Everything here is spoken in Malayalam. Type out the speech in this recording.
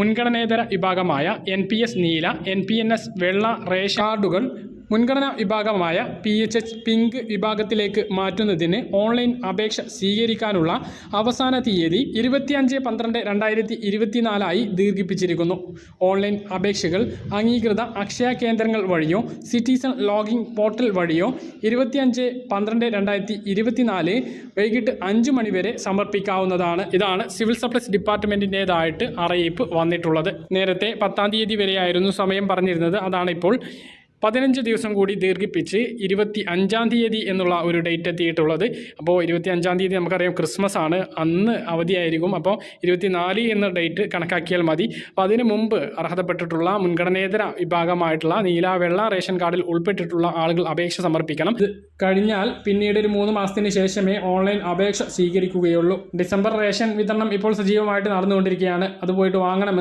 മുൻഗണനേതര വിഭാഗമായ എൻ പി എസ് നീല എൻ പി എൻ എസ് വെള്ള റേഷൻ കാർഡുകൾ മുൻഗണനാ വിഭാഗമായ പി എച്ച് എച്ച് പിങ്ക് വിഭാഗത്തിലേക്ക് മാറ്റുന്നതിന് ഓൺലൈൻ അപേക്ഷ സ്വീകരിക്കാനുള്ള അവസാന തീയതി ഇരുപത്തിയഞ്ച് പന്ത്രണ്ട് രണ്ടായിരത്തി ഇരുപത്തിനാലായി ദീർഘിപ്പിച്ചിരിക്കുന്നു. ഓൺലൈൻ അപേക്ഷകൾ അംഗീകൃത അക്ഷയ കേന്ദ്രങ്ങൾ വഴിയോ സിറ്റിസൺ ലോഗിൻ പോർട്ടൽ വഴിയോ ഇരുപത്തിയഞ്ച് പന്ത്രണ്ട് രണ്ടായിരത്തി ഇരുപത്തിനാല് വൈകിട്ട് അഞ്ച് മണിവരെ സമർപ്പിക്കാവുന്നതാണ്. ഇതാണ് സിവിൽ സപ്ലൈസ് ഡിപ്പാർട്ട്മെന്റിന്റേതായിട്ട് അറിയിപ്പ് വന്നിട്ടുള്ളത്. നേരത്തെ പത്താം തീയതി വരെയായിരുന്നു സമയം പറഞ്ഞിരുന്നത്. അതാണ് ഇപ്പോൾ പതിനഞ്ച് ദിവസം കൂടി ദീർഘിപ്പിച്ച് ഇരുപത്തി അഞ്ചാം തീയതി എന്നുള്ള ഒരു ഡേറ്റ് എത്തിയിട്ടുള്ളത്. അപ്പോൾ ഇരുപത്തി അഞ്ചാം തീയതി നമുക്കറിയാം ക്രിസ്മസ് ആണ്. അന്ന് അവധിയായിരിക്കും. അപ്പോൾ ഇരുപത്തിനാല് എന്ന ഡേറ്റ് കണക്കാക്കിയാൽ മതി. അപ്പോൾ അതിന് മുമ്പ് അർഹതപ്പെട്ടിട്ടുള്ള മുൻഗണനേതര വിഭാഗമായിട്ടുള്ള നീല വെള്ള റേഷൻ കാർഡിൽ ഉൾപ്പെട്ടിട്ടുള്ള ആളുകൾ അപേക്ഷ സമർപ്പിക്കണം. കഴിഞ്ഞാൽ പിന്നീട് ഒരു മൂന്ന് മാസത്തിന് ശേഷമേ ഓൺലൈൻ അപേക്ഷ സ്വീകരിക്കുകയുള്ളൂ. ഡിസംബർ റേഷൻ വിതരണം ഇപ്പോൾ സജീവമായിട്ട് നടന്നുകൊണ്ടിരിക്കുകയാണ്. അത് പോയിട്ട് വാങ്ങണമെന്ന്